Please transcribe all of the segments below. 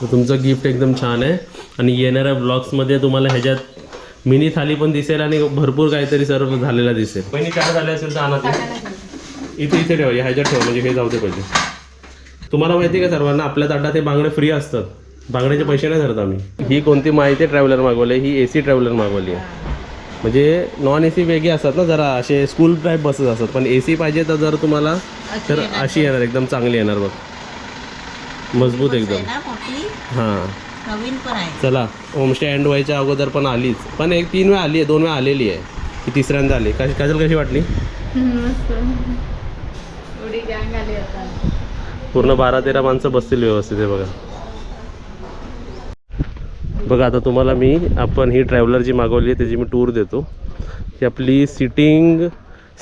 तर तुमचं गिफ्ट एकदम छान आहे. आणि येणाऱ्या ब्लॉग्समध्ये तुम्हाला ह्याच्यात मिनी थाली पण दिसेल आणि भरपूर काहीतरी सर्व झालेला दिसेल. बहिणी काय झाले असेल तर आणा ते. इथे इथे ठेवा ह्याच्यात ठेवा म्हणजे हे जाऊ दे पाहिजे तुम्हाला माहिती आहे का सर्वांना आपल्या ताटात हे बांगडे फ्री असतात. बांगड्याचे पैसे नाही धरत आम्ही. ही कोणती माहिती ट्रॅव्हलर मागवली? ही ए सी ट्रॅव्हलर मागवली आहे. म्हणजे नॉन ए सी वेगळी असतात ना जरा असे स्कूल टाईप बसेस असतात. पण ए सी पाहिजे तर जर तुम्हाला तर अशी येणार एकदम चांगली येणार बघ. मजबूत एकदम. हां. नवीन पण आहे. चला होमस्टे एंड व्हायच्या अगोदर पण आलीच. पण एक तीन वेळा आली आहे दोन वेळा आलेली आहे. ही तिसऱ्यांदा आली. कशी काजल कशी वाटली? पूर्ण बारा तेरा माणसं बसतील व्यवस्थित आहे बघा. बघा आता तुम्हाला मी आपण ही ट्रॅव्हलर जी मागवली आहे त्याची मी टूर देतो. ही आपली सिटिंग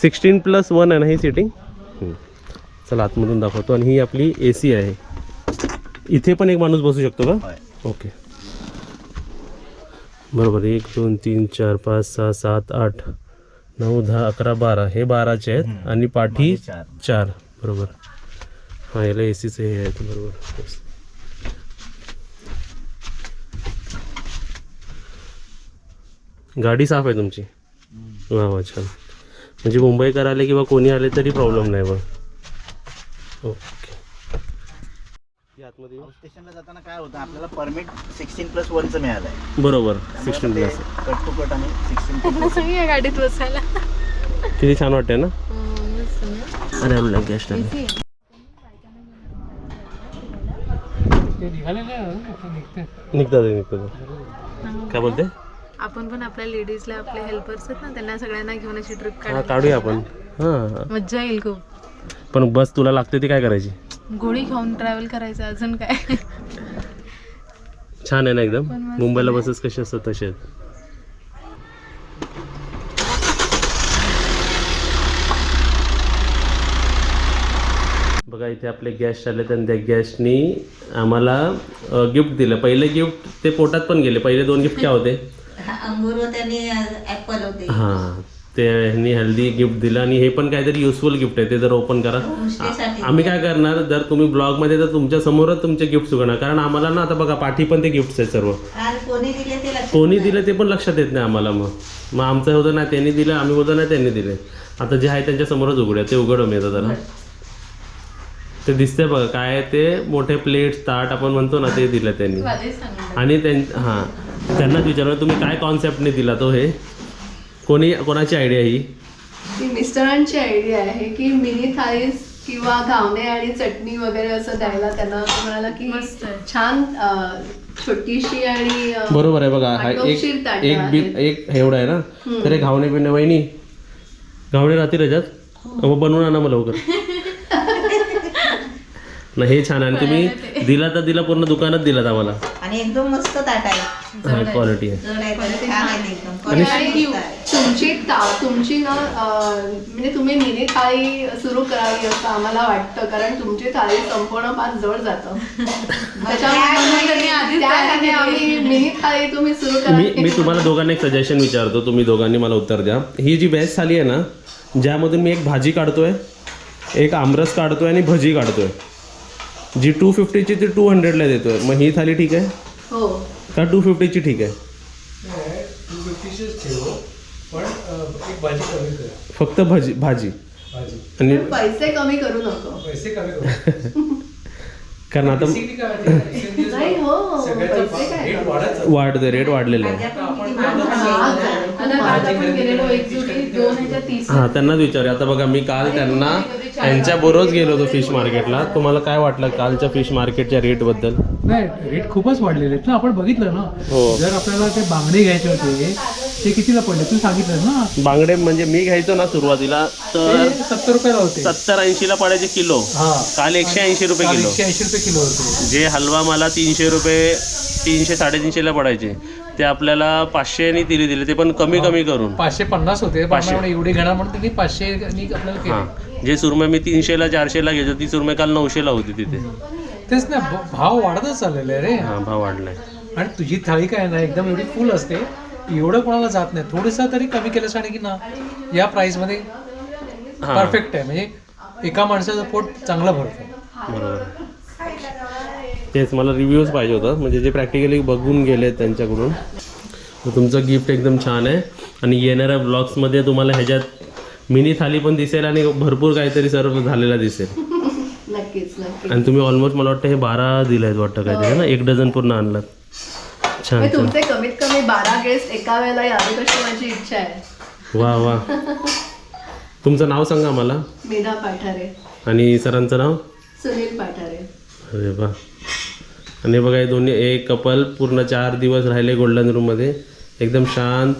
सिक्स्टीन प्लस वन आहे ना ही सिटिंग चला आतमधून दाखवतो. आणि ही आपली ए सी आहे. इथे पण एक माणूस बसू शकतो का? ओके. बरोबर. एक दोन तीन चार पाच सहा सात आठ नऊ दहा अकरा बारा. हे बाराचे आहेत आणि पाठी चार. बरोबर. हां याला ए सीचं हे आहे बरोबर. गाडी साफ आहे तुमची? वा वा छान. म्हणजे मुंबईकर आले किंवा कोणी आले तरी प्रॉब्लेम नाही बघ ओके आतमध्ये येऊ? स्टेशनला जाताना काय होतं आपल्याला परमिट सिक्स्टीन प्लस वनचं मिळालं आहे बरोबर sixteen plus cut two cut आणि सिक्स्टीन या गाडीत बसायला. किती छान वाटते ना? मस्त ना. अरे आपल्याला गेस्ट निघतात आहे, निघतात. काय बोलते? आपण पण आपल्या लेडीजला आपले हेल्पर्स आहेत ना त्यांना सगळ्यांना घेऊन अशी ट्रिप हा काढ काढूया आपण. हां. मज्जा येईल खूप. पण बस तुला लागते ती काय करायची? गोळी खाऊन ट्रॅव्हल करायचं अजून काय? छान आहे ना एकदम? मुंबईला. बसेस कसे असतात तसे बघा इथे आपले गेस्ट आले आणि त्या गेस्टनी आम्हाला गिफ्ट दिलं. पहिले गिफ्ट ते पोटात पण गेले. पहिले दोन गिफ्ट काय होते? अंगूर होते आणि ऍपल होते. हां ते ह्यांनी हेल्दी गिफ्ट दिलं आणि हे पण काहीतरी युजफुल गिफ्ट आहे ते जर ओपन करा. होमस्टेसाठी आम्ही काय करणार जर तुम्ही ब्लॉगमध्ये तर तुमच्या समोरच तुमचे गिफ्ट सुगणार कारण आम्हाला ना आता बघा पाठी पण ते गिफ्ट्स आहेत सर्व. आणि कोणी दिले ते लक्षात कोणी दिलं ते पण लक्षात येत नाही आम्हाला मग. मग आमचं होतं ना त्यांनी दिलं आम्ही होतं ना त्यांनी दिले. आता जे आहे त्यांच्या समोरच उघड्या ते उघड मिळतं जरा. ते दिसतंय बघा काय आहे ते मोठे प्लेट्स ताट आपण म्हणतो ना ते दिलं त्यांनी. आणि त्यां हां. त्यांनाच विचारलं तुम्ही काय कॉन्सेप्टने दिला तो हे? कोणी कोणाची आयडिया ही? ती मिस्टरांची आयडिया आहे की मिनी थाळीस किंवा घावणे आणि चटणी वगैरे असं द्यायला त्यांना असं म्हणाला की मस्त आहे. छान अं, छोटीशी आणि अं, बरोबर आहे बघा हा एक आटोपशीर ताटं एक बिल. एक एवढं आहे ना? तर हे घावणे पिणे वहिनी घावणे राहतील याच्यात मग बनवून आणा मला लवकर. ना हे छान आहे. आणि तुम्ही दिला तर दिला पूर्ण दुकानात दिलात आम्हाला. आणि एकदम मस्त ताट आहे. क्वालिटी आहे. जड आहे पण छान आहे ते एकदम. आणि आहे. तुमची ता- तुमची ना म्हणजे तुम्ही मिनी थाळी सुरू करावी असं आम्हाला वाटतं कारण तुमची थाळी संपूर्ण फार जड जातं. त्याच्यामुळे त्यांनी आधीच त्यासाठी आम्ही मिनी थाळी तुम्ही सुरू करा मी मी तुम्हाला दोघांना एक सजेशन विचारतो तुम्ही दोघांनी मला उत्तर द्या. ही जी व्हेज थाली आहे ना ज्यामधून मी एक भाजी काढतोय एक आमरस काढतोय आणि भजी काढतोय. जी टू फिफ्टीची ती टू हंड्रेडला देतोय. मग ही थाली ठीक आहे? हो. का टू फिफ्टीची ठीक आहे टू फिफ्टीचेच ठेव पण अ, एक भाजी कमी कर. फक्त भाजी भाजी. भाजी. आणि पण पैसे कमी करू नको. पैसे कमी कर. कारण आता Basically काय माहिती आहे, दिवसेंदिवस नाही हो सगळ्याचा पैसे काय? रेट वाढत चालला. वाढते रेट वाढलेले आहे. हां त्यांनाच विचार आता बघा मी काल त्यांना यांच्या बरोबर गेलो होतो फिश मार्केटला तुम्हाला काय वाटलं कालच्या फिश मार्केटच्या रेटबद्दल नाही रेट खूपच वाढलेले आहेत ना. आपण बघितलं ना. हो. जर आपल्याला ते बांगडे घ्यायचे होते ते कितीला पडले? तू सांगितलं ना. बांगडे म्हणजे मी घ्यायचो ना सुरुवातीला तर ते सत्तर रुपयाला होते. सत्तर ऐंशीला पडायचे किलो. हा. काल एकशे ऐंशी रुपये काल एकशे ऐंशी रुपये किलो होते. जे हलवा मला तीनशे रुपये तीनशे साडेतीनशेला पडायचे. ते आपल्याला पाचशेनी दिले दिले. ते पण कमी कमी करून. पाचशे पन्नास होते. पण पाचशे. एवढे घेणार म्हणून त्यांनी पाचशे आणि आपल्याला हां. केले जे सुरमई मी तीनशेला चारशेला घ्यायचो ती सुरमई काल नऊशेला होती तिथे. तेच ना भ- भाव वाढतच चाललेले रे. हा भाव वाढलाय. आणि तुझी थाळी काय ना एकदम एवढी फुल असते. एवढं कोणाला जात नाही. थोडंसं तरी कमी केलं आणि की ना या प्राइसमध्ये हा. परफेक्ट आहे. म्हणजे एका माणसाचं पोट चांगलं भरतं. बरोबर. तेच मला रिव्ह्यूज पाहिजे होतं. म्हणजे जे प्रॅक्टिकली बघून गेले त्यांच्याकडून. तुमचं गिफ्ट एकदम छान आहे. आणि येणाऱ्या ब्लॉग्समध्ये तुम्हाला ह्याच्यात मिनी थाली पण दिसेल आणि भरपूर काहीतरी सर्व झालेला दिसेल. आणि तुम्ही ऑलमोस्ट मला वाटतं हे बारा दिले आहेत वाटतं काहीतरी है ना? एक डझन पूर्ण आणलात. छान म्हणजे तुमचे कमीत कमी बारा गेस्ट एका वेळेला यावे कशी माझी इच्छा आहे. वा वा. तुमचं नाव सांगा मला. मेधा पाठारे. आणि सरांचं नाव? सुनील पाठारे. अरे वा. आणि बघा हे दोन्ही एक कपल पूर्ण चार दिवस राहिले गोल्डन रूममध्ये एकदम शांत.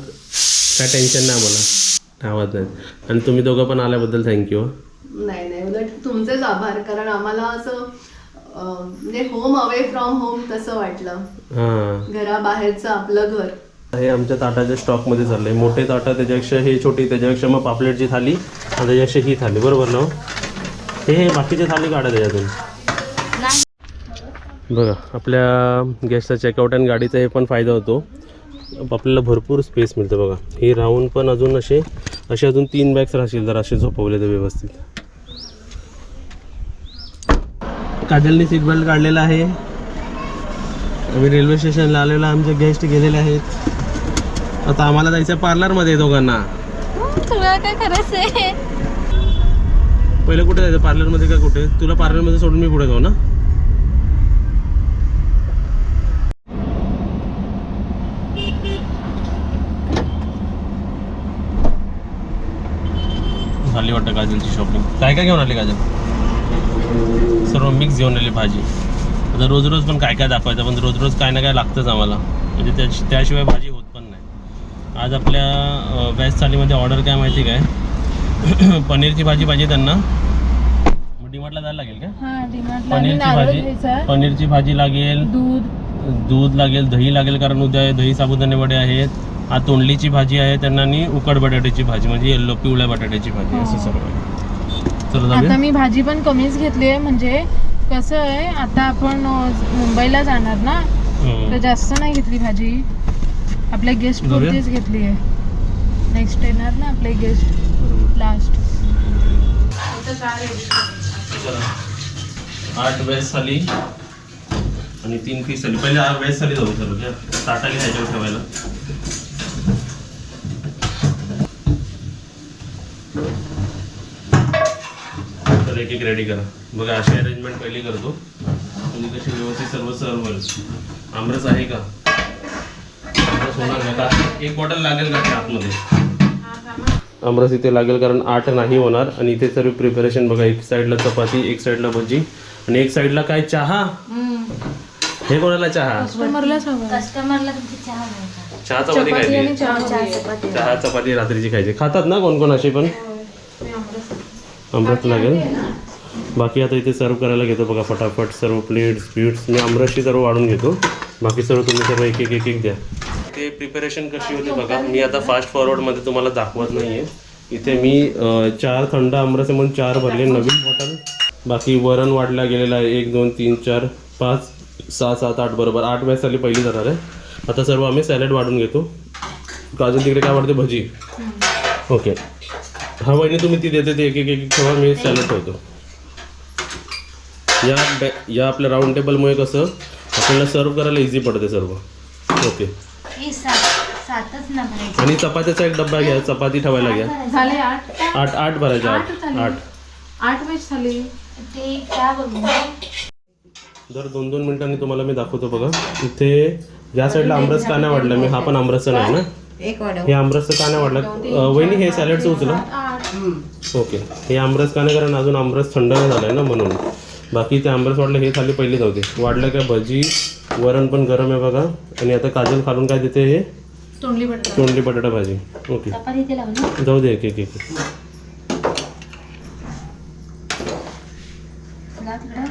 काय टेन्शन नाही मला आवाज नाही. आणि तुम्ही दोघं पण आल्याबद्दल थँक्यू नाही नाही. उलट तुमचेच आभार. कारण आम्हाला असं म्हणजे होम अवे फ्रॉम होम तसं वाटलं. हां. घराबाहेरचं आपलं घर. हे आमच्या ताटाच्या स्टॉकमध्ये चाललं आहे मोठे ताटं त्याच्यापेक्षा हे छोटी त्याच्यापेक्षा मग पापलेटची थाली आणि त्याच्यापेक्षा ही थाली. बरोबर ना हो? हे हे बाकीचे थाली काढा त्याच्यातून. बघा आपल्या गॅसचा चेकआउट आणि गाडीचा हे पण फायदा होतो. आपल्याला भरपूर स्पेस मिळतं बघा. हे राहून पण अजून असे असे अजून तीन बॅग्स राहतील जर असे झोपवले तर व्यवस्थित. काजलने सीट बेल्ट काढलेला आहे. आम्ही रेल्वे स्टेशनला आलेलो आमचे गेस्ट गेलेले आहेत. आता आम्हाला जायचं पार्लरमध्ये दोघांना. तुला काय करायचं आहे पहिले कुठे जायचं? पार्लरमध्ये का कुठे? तुला पार्लरमध्ये सोडून मी पुढे जाऊ ना? झाली वाटतं काजलची शॉपिंग काय काय घेऊन आली काजल? सर्व मिक्स घेऊन आली भाजी. आता रोज रोज पण काय काय दाखवायचं पण रोज रोज काय ना काय लागतंच आम्हाला. म्हणजे त्या त्याशिवाय भाजी होत पण नाही. आज आपल्या व्हेज थालीमध्ये ऑर्डर काय माहिती काय? पनीरची भाजी पाहिजे त्यांना. डिमार्टला जायला लागेल का हा पनीरची भाजी पनीरची भाजी लागेल. दूध. दूध लागेल दही लागेल कारण उद्या दही साबुदाणे वडे आहेत. हा तोंडलीची भाजी आहे त्यांना आणि उकड बटाट्याची भाजी म्हणजे येल्लो पिवळ्या बटाट्याची भाजी असं सर्व आहे. चला आता जाऊया मी भाजी पण कमीच घेतली आहे म्हणजे कसं आहे आता आपण अं, मुंबईला जाणार ना तर हम्म. जास्त नाही घेतली भाजी. आपल्या गेस्ट जाऊया? पुरतीच घेतली आहे. नेक्स्ट येणार ना आपले गेस्ट लास्ट चला. आठ वेज थाली आणि तीन पीस थाली. पहिले आठ वेज थाली जाऊ सर्व ताटाली ह्याच्यावर ठेवायला. तर एक एक रेडी करा. बघा अशी अरेंजमेंट पहिली करतो. म्हणजे कशी व्यवस्थित सर्व सर्व होईल आमरस आहे का? आमरस होणार का? एक बॉटल लागेल का त्या आतमध्ये? आमरस इथे लागेल कारण आठ नाही होणार आणि इथे सर्व प्रिपरेशन बघा एक साईडला चपाती एक साईडला भजी आणि एक साईडला काय? चहा? हे कोणाला चहा? चहा चपाती खायची. चहा. चपाती. चहा चपाती रात्रीची खायची. खातात ना कोण कोण असे पण? अमृत लागेल. बाकी आता इथे सर्व करायला घेतो बघा फटाफट. सर्व प्लेट्स स्वीट्स मी अमरसची सर्व वाढून घेतो. बाकी सर्व तुम्ही सर्व एक एक एक एक द्या. ते प्रिपरेशन कशी होती बघा. मी आता फास्ट फॉरवर्डमध्ये तुम्हाला दाखवत नाही आहे इथे मी चार थंड आमरस म्हणून चार भरले नवीन बॉटल बाकी वरण वाढला गेलेला आहे. एक दोन तीन चार पाच सहा सात आठ बरोबर. आठ वेळेस आली पहिली जाणार आहे. आता सर्व आम्ही सॅलड वाढून घेतो. अजून तिकडे काय वाढते? भजी. ओके हा वहिनी तुम्ही ती देते ते एक एक एक ठेवा मी सॅलड ठेवतो. या बॅ या आपल्या राऊंड टेबलमुळे कसं आपल्याला सर्व करायला इझी पडते सर्व. ओके ही सात सातच ना भरायची आणि चपात्याचा एक डब्बा घ्या चपाती ठेवायला घ्या. झाले आठ? आठ आठ भरायच्या आठ. आठ आठ. वेज झाली. ते काय बघू दर दोन दोन मिनिटांनी तुम्हाला मी दाखवतो बघा. इथे या साईडला आमरस का नाही वाढला मी हा पण आमरसचा नाही ना? एक वाढव. हे आमरसचं का नाही वाढलं वहिनी हे सॅलडचं उचला. ओके. हे आमरस का नाही कारण अजून आमरस थंड नाही झालाय ना म्हणून. बाकी ते आमरस वाढलं हे थाली पहिली जाऊ दे. वाढलं काय? भजी वरण पण गरम आहे बघा. आणि आता काजल खालून काय देते हे? तोंडली बटाटा. तोंडली बटाटा भाजी. ओके. जाऊ दे एक एक एक.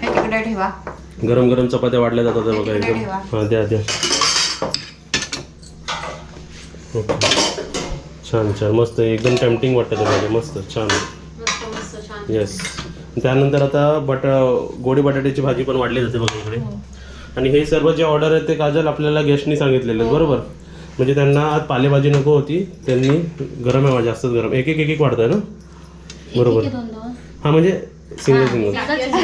हे गरम गरम चपात्या वाढल्या जातात आहे बघा एकदम. हां द्या द्या. ओके. छान छान. मस्त एकदम टेम्पटिंग वाटतं ते मस्त छान. येस त्यानंतर आता बट गोडी बटाट्याची भाजी पण वाढली जाते बघा इकडे. आणि हे सर्व जे ऑर्डर आहे ते काजल आपल्याला गेस्टनी सांगितलेले आहेत बरोबर? म्हणजे त्यांना आज पालेभाजी नको होती. त्यांनी गरम आहे जास्तच गरम. एक एक एक एक वाढतंय ना? बरोबर. हां म्हणजे सिंगल सिंगल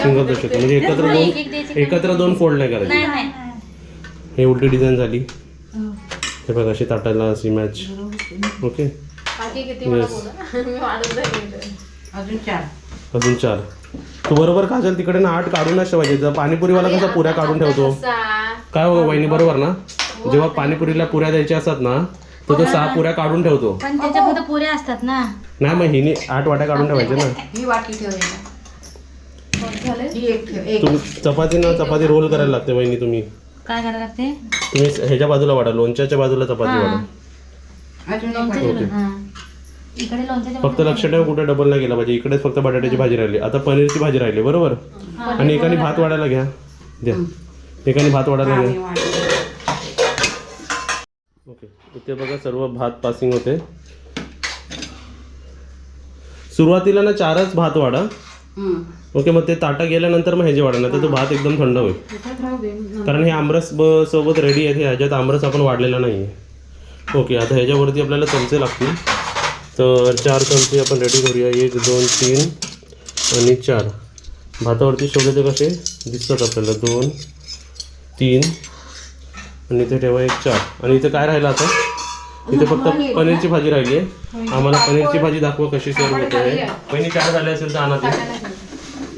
सिंगल शकतो म्हणजे एकत्र एक एक दोन एकत्र दोन फोल्ड नाही करायचे. हे उलटी डिझाईन झाली. हे. बघा अशी ताटायला अशी मॅच ओके. बाकी किती मला Yes. बोला. मी वाढत जाईल अजून चार. अजून चार. तू बरोबर काजल तिकडे ना आठ काढूनच ठेवायचे जर पाणीपुरीवाला कसा पुऱ्या काढून ठेवतो? काय हो वहिनी बरोबर ना? जेव्हा पाणीपुरीला पुऱ्या द्यायच्या असतात ना तर तो सहा पुऱ्या काढून ठेवतो. पण त्याच्यामध्ये पुऱ्या असतात ना. नाही मग हिने आठ वाट्या काढून ठेवायचे ना. ही वाटी ठेवायला झाले ही एक ठेव एक. तुम्ही चपाती ना चपाती रोल करायला लागते वहिनी तुम्ही. काय करायला लागते? तुम्ही ह्याच्या बाजूला वाढा लोणच्याच्या बाजूला चपाती हा. वाढा. अजून एक लोणच्याची ओके. हा. इकडे लोणच्याच्या फक्त लक्ष ठेवा कुठे डबल नाही गेला पाहिजे. इकडेच फक्त बटाट्याची भाजी राहिली. आता पनीरची भाजी राहिली बरोबर? आणि एकाने भात वाढायला घ्या. द्या. एकाने भात वाढायला घ्या. ओके. इथे बघा सर्व भात पासिंग होते. सुरुवातीला ना चारच भात वाढा. ओके मग ते ताटा गेल्यानंतर मग ह्याचे वाढा नाही तर तो भात एकदम थंड होईल. कारण हे आमरस ब सोबत रेडी आहे ह्याच्यात आमरस आपण वाढलेला नाही आहे ओके आता ह्याच्यावरती आपल्याला चमचे लागतील. तर चार चमचे आपण रेडी करूया. एक दोन तीन आणि चार. भातावरती शोधले ते कसे दिसतात आपल्याला? दोन तीन आणि इथे ठेवा एक चार. आणि इथे काय राहिलं आता? इथे फक्त पनीरची भाजी राहिली आहे. आम्हाला पनीरची भाजी दाखवा कशी सर्व होते. आहे. पहिली चार झाले असेल तर आणा ते.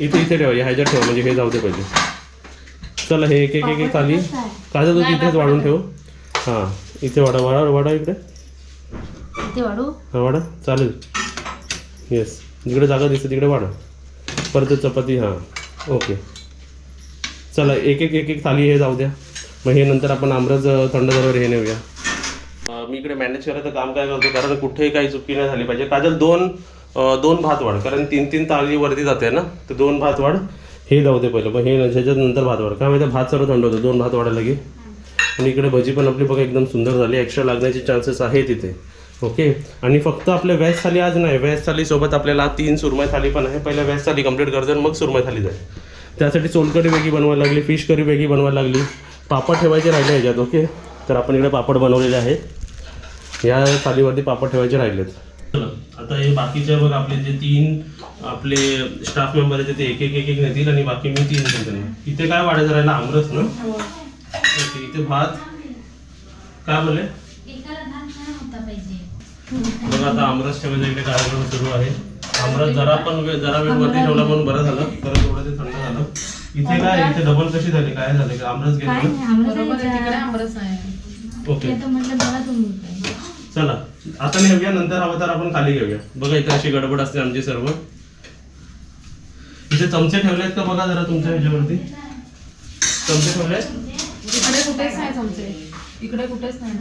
इथे इथे ठेवा. या ह्याच्यात ठेवा. म्हणजे हे जाऊ दे पाहिजे चला हे एक एक एक एक खाली. काय तू तिथेच वाढून ठेव. हां. इथे वाडा वाडा वाडा इकडे. ते वाढू हा वाडा चालेल. येस जिकडे जागा दिसते तिकडे वाडा परत चपाती हां. ओके चला एक एक एक एक थाली हे जाऊ द्या. मग हे नंतर आपण आमरस अ, थंड झाल्यावर हे नेऊया. मी इकडे मॅनेज करायचं काम काय करतो कारण कुठेही काही चुकी नाही झाली पाहिजे. काजल दोन दोन भात वाढ कारण तीन तीन ताली वरती जाते ना तर दोन भात वाढ. हे जाऊ दे पहिलं. मग हे ह्याच्यात नंतर भात वाढ. काय माहिती भात सर्व थंड होतं. दोन भात वाढायला की आणि इकडे भजी पण आपली बघा एकदम सुंदर झाली. एक्स्ट्रा लागण्याचे चान्सेस आहे तिथे ओके आणि फक्त आपल्या व्हेज थाली आज नाही. व्हेज थालीसोबत आपल्याला तीन सुरमई थाली पण आहे. पहिल्या व्हेज थाली कंप्लीट करतो मग सुरमई थाली जाईल. त्यासाठी सोलकढी वेगळी बनवायला लागली फिश करी वेगळी बनवायला लागली. पापड ठेवायचे राहिले ह्याच्यात ओके तर आपण इकडे पापड बनवलेले आहेत. या थालीवरती पापड ठेवायचे राहिलेत. आता हे बाकीचे बघ आपले जे तीन आपले स्टाफ मेंबर आहेत ते एक एक एक एक नेतील आणि बाकी मी तीन इथे काय वाढायचं राहिलं? आमरस ना? ओके इथे भात. काय पाहिजे. बघा आता आमरस ठेवायचा इकडे कार्यक्रम सुरू आहे. आमरस जरा पण वेळ जरा वेळ वरती ठेवला म्हणून बरं झालं. परत थोडं ते थंड झालं. इथे काय? इथे डबल कशी झाली? काय झालं? की आमरस आहे ओके. चला. आता नेऊया नंतर हवं तर आपण खाली घेऊया. बघा इथे अशी गडबड असते आमची सर्व. इथे चमचे ठेवलेत का? बघा जरा तुमच्या ह्याच्यावरती. चमचे ठेवलेत? इकडे कुठेच नाही चमचे इकडे कुठेच नाही.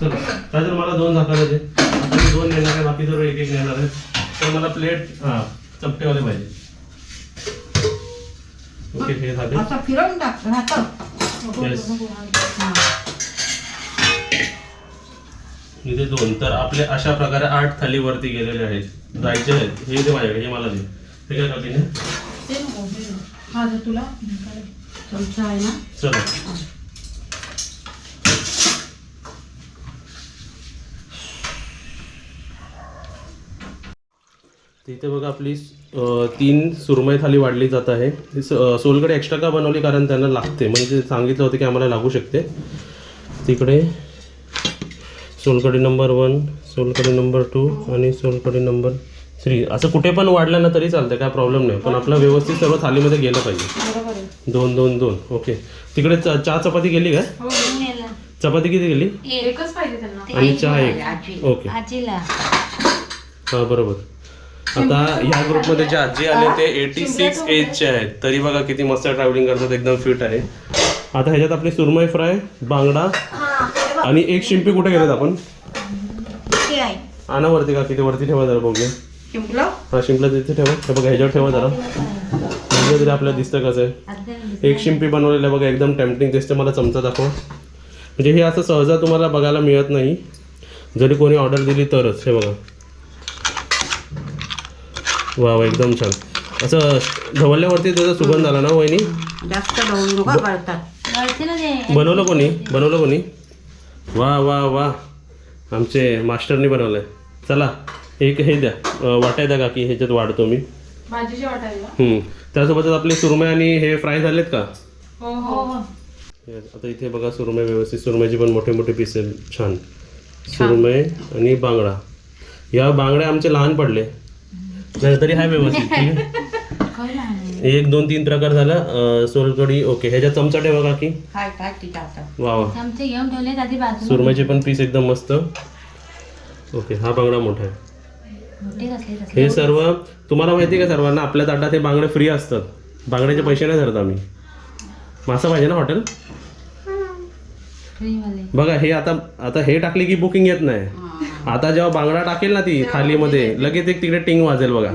चला मला दोन झाकायला दे. आता मी दोन नेणार आहे बाकी सर्व एक एक नेणार आहे तर मला प्लेट हां चपटेवाले पाहिजे. ओके हे झाले. असं फिरवून टाक राहतं इथे दोन. तर आपले अशा प्रकारे आठ थाली वरती गेलेले आहेत. जायचे आहेत. हे दे माझ्याकडे हे मला दे. ते काय काकीने ते नको, नको. जर तुला चमचा आहे ना? चला. इथे बघा आपली तीन सुरमई थाली वाढली जात आहे. ती स- अं, सोलकढी एक्स्ट्रा का बनवली? कारण त्यांना लागते. म्हणजे सांगितलं होतं की आम्हाला लागू शकते. तिकडे solkadhi number one solkadhi number two आणि सोलकढी नंबर थ्री असं कुठे पण वाढलं ना तरी चालतं काय प्रॉब्लेम नाही. पण आपलं व्यवस्थित सर्व थालीमध्ये गेलं पाहिजे. दोन दोन दोन. ओके तिकडे चहा चपाती गेली काय हो. चपाती किती गेली आणि चहा एक. ओके हां बरोबर. आता ह्या ग्रुपमध्ये जे आजी आले ते एटी सिक्स एजचे आहेत. तरी बघा किती मस्त ट्रॅव्हलिंग करतात एकदम फिट आहे. आता ह्याच्यात आपली सुरमई फ्राय बांगडा आणि एक शिंपी कुठे गेलेत आपण? ते आहे. आणा वरती का? किती वरती ठेवा जरा बघूया. शिंपलं? हा शिंपला तिथे ठेवा. हे बघा ह्याच्यावर ठेवा जरा. म्हणजे तरी आपल्याला दिसतं कसं आहे. एक शिंपी बनवलेलं बघा एकदम टेम्पटिंग दिसते. मला चमचा दाखवा. म्हणजे हे असं सहजा तुम्हाला बघायला मिळत नाही. जरी कोणी ऑर्डर दिली तरच. हे बघा. वा वा एकदम छान. असं ढवळल्यावरती त्याचा सुगंध आला ना वहिनी? जास्त बनवलं कोणी? बनवलं कोणी? वा वा वा. आमचे मास्टरनी बनवलंय. चला एक हे द्या. वाटाय द्या का की ह्याच्यात वाढतो मी. त्यासोबतच आपले सुरमई आणि हे फ्राय झालेत का? हो हो. हे आता इथे बघा सुरमई व्यवस्थित. सुरमईचे पण मोठे मोठे पीस आहेत. छान. सुरमई आणि बांगडा. या बांगड्या आमचे लहान पडले. तरी हाय व्यवस्थित ठीक आहे? कळलं आणि एक दोन तीन प्रकार झाला. अं, सोलकढी ओके. ह्याच्यात चमचा ठेवा का की? हाय काय वा वा. चमचे घेऊन ठेवलेत आधी बाजूला. सुरमईचे पण पीस एकदम मस्त. ओके हा बांगडा मोठा आहे. मोठे हे सर्व तुम्हाला माहिती आहे का सर्वांना आपल्या ताटात हे बांगडे फ्री असतात. बांगड्याचे पैसे नाही धरत आम्ही. मासा पाहिजे ना हॉटेल फ्रीवाले बघा हे आता आता हे टाकले की बुकिंग येत नाही. आता जेव्हा बांगडा टाकेल ना ती थालीमध्ये लगेच एक तिकडे टिंग वाजेल बघा.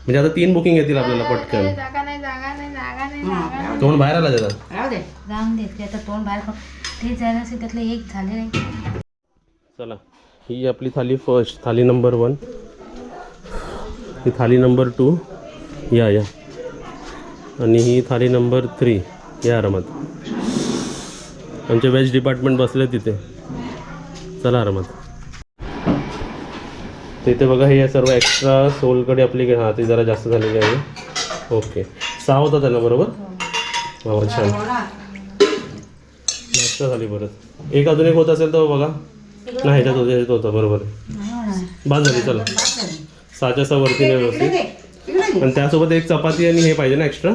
म्हणजे आता तीन बुकिंग येतील आपल्याला पटकन. जागा नाही जागा नाही जागा नाही जागा नाही. तोंड बाहेर आला त्याचा राहू दे. जाऊन देत ते आता तोंड बाहेर पड. ते जरा असे त्यातलं एक झाले नाही. चला ही आपली thali first thali number one ही थाली नंबर टू या या. आणि ही थाली नंबर थ्री या आरामात. आमचे वेज डिपार्टमेंट बसले तिथे. चला आरामात. तिथे बघा हे सर्व एक्स्ट्रा सोलकडे आपली हां ते जरा जास्त झालेली आहे. ओके सहा होता त्यांना बरोबर? वा, छान. जास्त झाली परत. एक अजून एक होत असेल तर बघा. नाही ह्याच्यात होतं ह्याच्यात होतं बरोबर आहे. बाद झाली चला. सहाच्या सहा वरती नाही व्यवस्थित आणि त्यासोबत एक चपाती आणि हे पाहिजे ना एक्स्ट्रा